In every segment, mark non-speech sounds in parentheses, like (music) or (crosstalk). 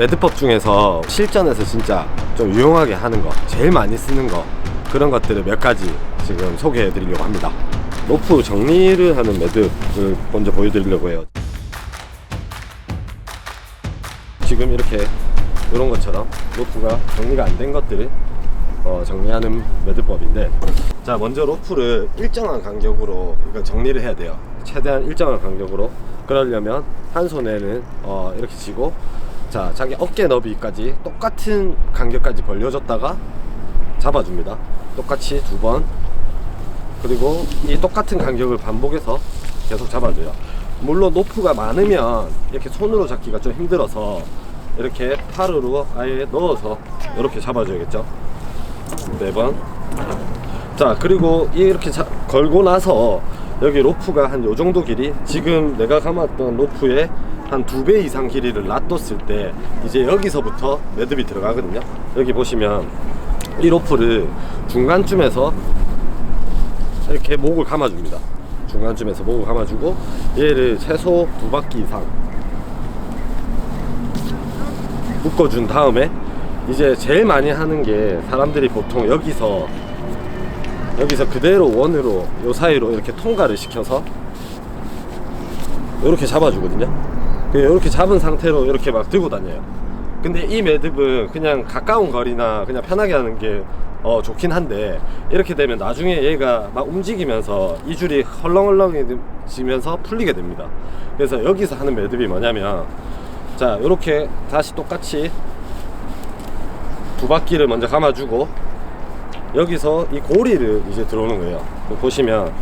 매듭법 중에서 실전에서 진짜 좀 유용하게 하는 거 제일 많이 쓰는 거 그런 것들을 몇 가지 지금 소개해 드리려고 합니다. 로프 정리를 하는 매듭을 먼저 보여드리려고 해요. 지금 이렇게 이런 것처럼 로프가 정리가 안 된 것들을 어, 정리하는 매듭법인데 자 먼저 로프를 일정한 간격으로 이거 정리를 해야 돼요. 최대한 일정한 간격으로. 그러려면 한 손에는 어, 이렇게 쥐고 자 자기 어깨 너비까지 똑같은 간격까지 벌려줬다가 잡아줍니다. 똑같이 두 번. 그리고 이 똑같은 간격을 반복해서 계속 잡아줘요. 물론 노프가 많으면 이렇게 손으로 잡기가 좀 힘들어서 이렇게 팔으로 아예 넣어서 이렇게 잡아줘야겠죠. 네 번. 자, 그리고 이렇게 자, 걸고 나서 여기 로프가 한 요 정도 길이 지금 내가 감았던 로프의 한 두 배 이상 길이를 놔뒀을 때 이제 여기서부터 매듭이 들어가거든요. 여기 보시면 이 로프를 중간쯤에서 이렇게 목을 감아줍니다. 중간쯤에서 목을 감아주고 얘를 최소 두 바퀴 이상 묶어준 다음에 이제 제일 많이 하는 게 사람들이 보통 여기서 여기서 그대로 원으로 요 사이로 이렇게 통과를 시켜서 이렇게 잡아주거든요. 이렇게 잡은 상태로 이렇게 막 들고 다녀요. 근데 이 매듭은 그냥 가까운 거리나 그냥 편하게 하는 게 어, 좋긴 한데 이렇게 되면 나중에 얘가 막 움직이면서 이 줄이 헐렁헐렁해지면서 풀리게 됩니다. 그래서 여기서 하는 매듭이 뭐냐면 자 이렇게 다시 똑같이 두 바퀴를 먼저 감아주고 여기서 이 고리를 이제 들어오는 거예요. 보시면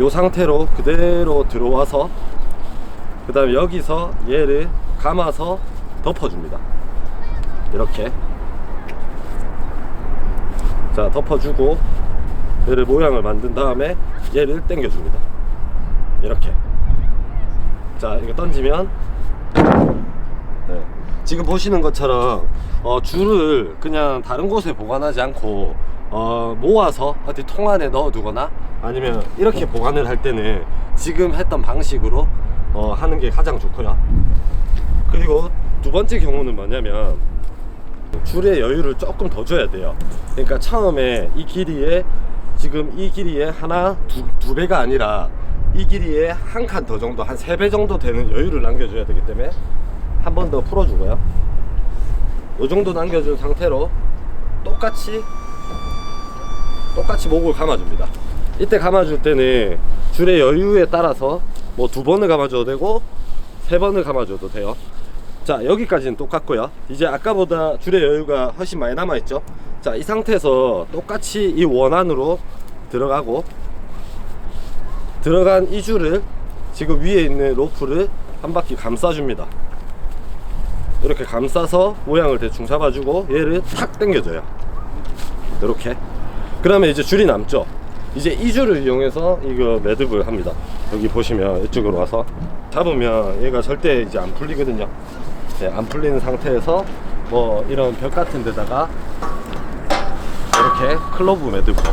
이 상태로 그대로 들어와서 그 다음에 여기서 얘를 감아서 덮어줍니다. 이렇게 자 덮어주고 얘를 모양을 만든 다음에 얘를 당겨줍니다. 이렇게 자 이거 던지면 네. 지금 보시는 것처럼 어, 줄을 그냥 다른 곳에 보관하지 않고 어, 모아서 어디 통 안에 넣어두거나 아니면 이렇게 보관을 할 때는 지금 했던 방식으로 어, 하는 게 가장 좋고요. 그리고 두 번째 경우는 뭐냐면 줄의 여유를 조금 더 줘야 돼요. 그러니까 처음에 이 길이에 지금 이 길이에 하나 두, 두 배가 아니라 이 길이에 한 칸 더 정도 한 세 배 정도 되는 여유를 남겨줘야 되기 때문에 한 번 더 풀어주고요. 이 정도 남겨준 상태로 똑같이 똑같이 목을 감아줍니다. 이때 감아줄 때는 줄의 여유에 따라서 뭐 두 번을 감아줘도 되고 세 번을 감아줘도 돼요. 자 여기까지는 똑같고요. 이제 아까보다 줄의 여유가 훨씬 많이 남아 있죠. 자 이 상태에서 똑같이 이 원 안으로 들어가고 들어간 이 줄을 지금 위에 있는 로프를 한 바퀴 감싸줍니다. 이렇게 감싸서 모양을 대충 잡아주고 얘를 탁 당겨줘요. 이렇게. 그러면 이제 줄이 남죠. 이제 이 줄을 이용해서 이거 매듭을 합니다. 여기 보시면 이쪽으로 와서 잡으면 얘가 절대 이제 안 풀리거든요. 네, 안 풀리는 상태에서 뭐 이런 벽 같은 데다가 이렇게 클로브 매듭으로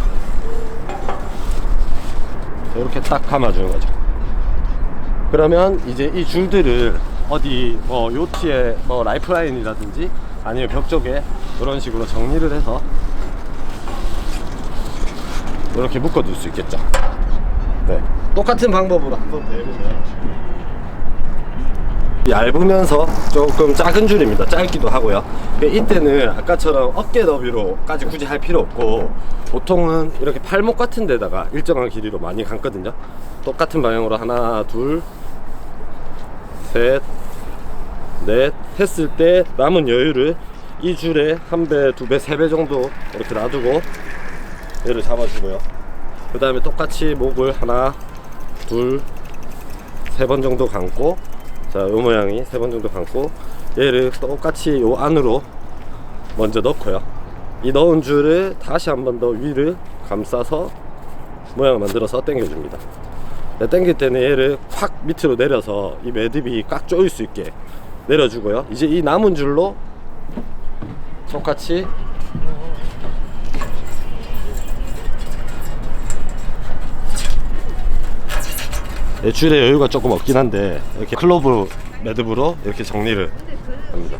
이렇게 딱 감아주는 거죠. 그러면 이제 이 줄들을 어디 뭐 요트에 뭐 라이프라인이라든지 아니면 벽 쪽에 이런 식으로 정리를 해서 이렇게 묶어 둘 수 있겠죠. 네. 똑같은 방법으로 한번 더 해보면 얇으면서 조금 작은 줄입니다. 짧기도 하고요. 이때는 아까처럼 어깨 너비로까지 굳이 할 필요 없고 보통은 이렇게 팔목 같은 데다가 일정한 길이로 많이 감거든요. 똑같은 방향으로 하나, 둘, 셋, 넷 했을 때 남은 여유를 이 줄에 한 배, 두 배, 세 배 정도 이렇게 놔두고 얘를 잡아주고요. 그 다음에 똑같이 목을 하나, 둘, 세 번 정도 감고 자, 요 모양이 세 번 정도 감고 얘를 똑같이 요 안으로 먼저 넣고요. 이 넣은 줄을 다시 한 번 더 위를 감싸서 모양을 만들어서 당겨줍니다. 네, 당길 때는 얘를 확 밑으로 내려서 이 매듭이 꽉 조일 수 있게 내려주고요. 이제 이 남은 줄로 똑같이 네, 줄에 여유가 조금 없긴 한데 이렇게 클로브 매듭으로 이렇게 정리를 합니다.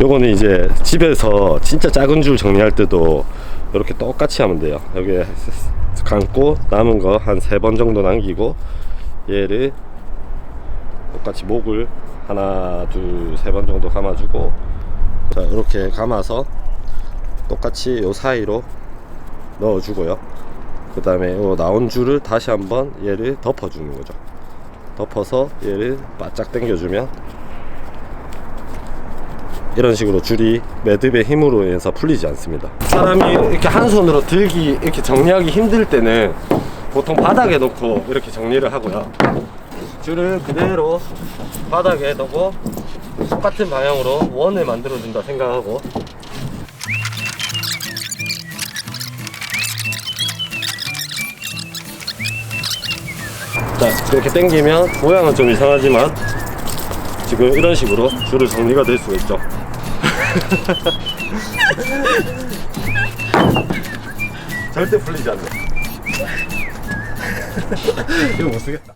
요거는 이제 집에서 진짜 작은 줄 정리할 때도 이렇게 똑같이 하면 돼요. 여기에 감고 남은 거 한 세 번 정도 남기고 얘를 똑같이 목을 하나 둘 세 번 정도 감아주고 자 이렇게 감아서 똑같이 요 사이로 넣어주고요. 그 다음에 요 나온 줄을 다시 한번 얘를 덮어주는 거죠. 덮어서 얘를 바짝 당겨주면 이런 식으로 줄이 매듭의 힘으로 인해서 풀리지 않습니다. 사람이 이렇게 한 손으로 들기 이렇게 정리하기 힘들 때는 보통 바닥에 놓고 이렇게 정리를 하고요. 줄을 그대로 바닥에 놓고 똑같은 방향으로 원을 만들어준다 생각하고 자 이렇게 당기면 모양은 좀 이상하지만 지금 이런 식으로 줄을 정리가 될 수가 있죠. (laughs) 절대 풀리지 않네. (laughs) 이거 못 쓰겠다.